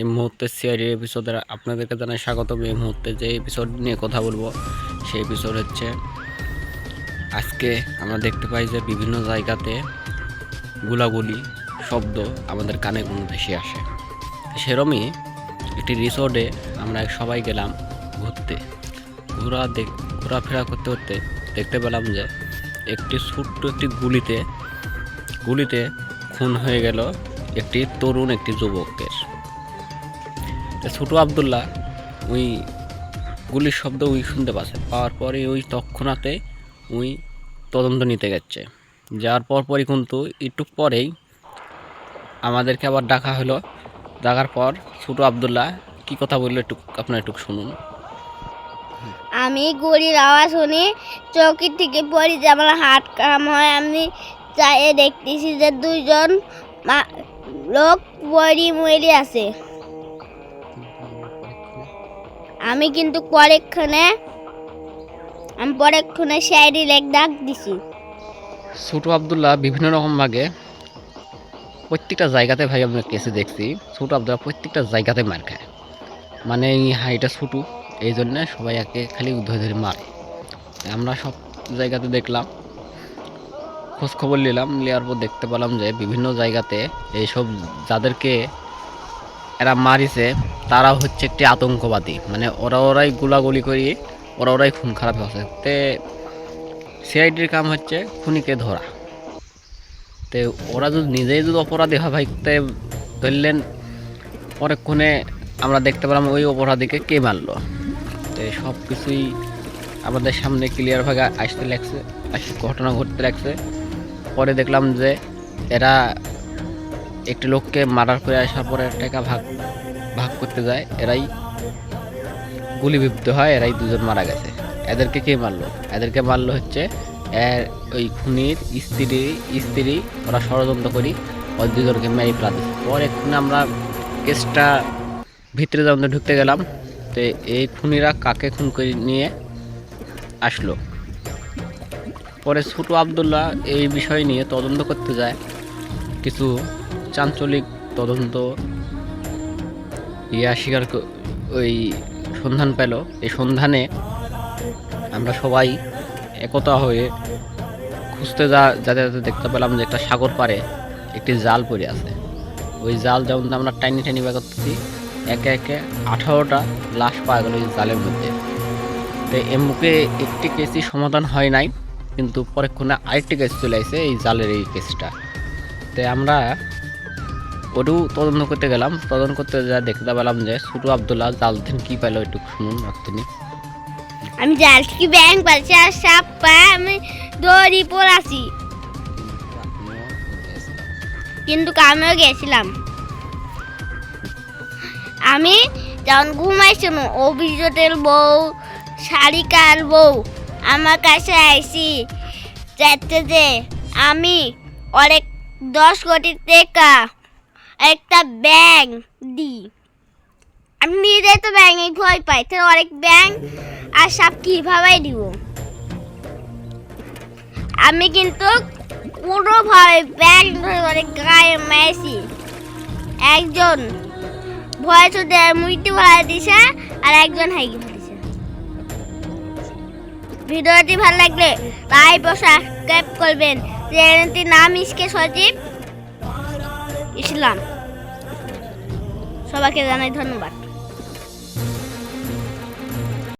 এই মুহূর্তে সিআইডি এপিসোডে আপনাদেরকে জানাই স্বাগতম। এই মুহূর্তে যে এপিসোড নিয়ে কথা বলব, সেই এপিসোড হচ্ছে, আজকে আমরা দেখতে পাই যে বিভিন্ন জায়গাতে গুলাগুলি, শব্দ আমাদের কানে কোনো ভেসে আসে। সেরমই একটি রিসোর্টে আমরা সবাই গেলাম ঘুরতে। ঘোরা দেখ, ঘোরাফেরা করতে করতে দেখতে পেলাম যে একটি ছোট্ট একটি গুলিতে গুলিতে খুন হয়ে গেল একটি তরুণ একটি যুবকের। ছোটো আবদুল্লাহ ওই গুলির শব্দ ওই শুনতে পাচ্ছে পাওয়ার পরে ওই তৎক্ষণাতে ওই তদন্ত নিতে গেছে। যাওয়ার পর পরই কিন্তু একটু পরেই আমাদেরকে আবার ডাকা হলো। ডাকার পর ছোটো আবদুল্লাহ কী কথা বলল একটু আপনার একটু শুনুন। আমি গুলির আওয়াজ শুনি, চৌকি থেকে পড়ি যে আমার হাত কাম হয়। আমি চাইয়ে দেখতেছি যে দুইজন লোক পরি মরি আছে। আমি কিন্তু পরেক্ষণে, আমি পরেক্ষণে সাইডে লেগ ডাক দিছি। ছোটো আবদুল্লাহ বিভিন্ন রকম ভাগে প্রত্যেকটা জায়গাতে ভাই আমরা কেসে দেখছি, ছোট আবদুল্লাহ প্রত্যেকটা জায়গাতে মার খায়। মানে এই হাইটা ছোটো, এই জন্যে সবাই একে খালি ধরে ধরে মারে। আমরা সব জায়গাতে দেখলাম, খোঁজ খবর নিলাম, নেওয়ার পর দেখতে পেলাম যে বিভিন্ন জায়গাতে এইসব যাদেরকে এরা মারিছে তারা হচ্ছে একটি আতঙ্কবাদী। মানে ওরা ওরাই গুলাগুলি করি ওরা ওরাই খুন খারাপ হচ্ছে তে সিআইডির কাম হচ্ছে খুনিকে ধরা। তে ওরা যদি নিজেই যদি অপরাধী হয় ভাই, তে ধরলেন, পরেক্ষণে আমরা দেখতে পেলাম ওই অপরাধীকে কে মারলো। তো সব কিছুই আমাদের সামনে ক্লিয়ারভাবে আসতে লাগছে ঘটনা ঘটতে লাগছে। পরে দেখলাম যে এরা একটি লোককে মার্ডার করে আসার পরে টাকা ভাগ ভাগ করতে যায়। এরাই গুলিবিদ্ধ হয়, এরাই দুজন মারা গেছে। এদেরকে কে মারলো? এদেরকে মারলো হচ্ছে এর ওই খুনির স্ত্রী স্ত্রী, ওরা ষড়যন্ত্র করি ওই দুজনকে মেরে ফেলা দিচ্ছে পরে খুনে আমরা কেসটা ভিতরে যখন ঢুকতে গেলাম, তো এই খুনিরা কাকে খুন করে নিয়ে আসলো? পরে ছোটো আবদুল্লাহ এই বিষয় নিয়ে তদন্ত করতে যায়। কিছু চাঞ্চলিক তদন্ত ইয়া স্বীকার ওই সন্ধান পেল। এই সন্ধানে আমরা সবাই একতা হয়ে খুঁজতে যা যাতে যাতে দেখতে পেলাম যে একটা সাগর পাড়ে একটি জাল পড়ে আছে। ওই জাল যেমন আমরা টাইনি টাইনি ব্যাগ করতেছি, একে একে আঠারোটা লাশ পাওয়া গেল ওই জালের মধ্যে। তো এর মুখে একটি কেসই সমাধান হয় নাই, কিন্তু পরেক্ষণে আরেকটি কেস চলে আসে এই জালের এই কেসটা তো আমরা ওটাও তদন্ত করতে গেলাম। তদন্ত করতে যা দেখতে পেলাম যে ছোটো আবদুল্লাহ জাল দিন কী পাইলো একটু শুনুন আপনি আমি জাল থেকে ব্যাং পাচ্ছি আর সাপ পায়, আমি দৌড়ি পড়াছি কিন্তু আমিও গেছিলাম। আমি যখন ঘুমাইছিল অভিযোগের বউ শালিকার বউ, আমার কাছে আইসি চাইতে যে আমি অনেক দশ কোটি টাকা একটা ব্যাং দিই আমি নিজে তো ব্যাংকে ভয় পাই তো অনেক ব্যাংক আর সব কীভাবে দিব? আমি কিন্তু পুরোভাবে ব্যাংক ধরে অনেক গায়ে মেরেছি। একজন ভয় চোদে মুইটি ভাড়া দিছে, আর একজন হাইকি ফেলেছে ভিডিওটি ভালো লাগলে লাইক ও সাবস্ক্রাইব করবেন। চ্যানেলটির নাম ইসকে সজীব। ইসলাম। সবাইকে জানাই ধন্যবাদ।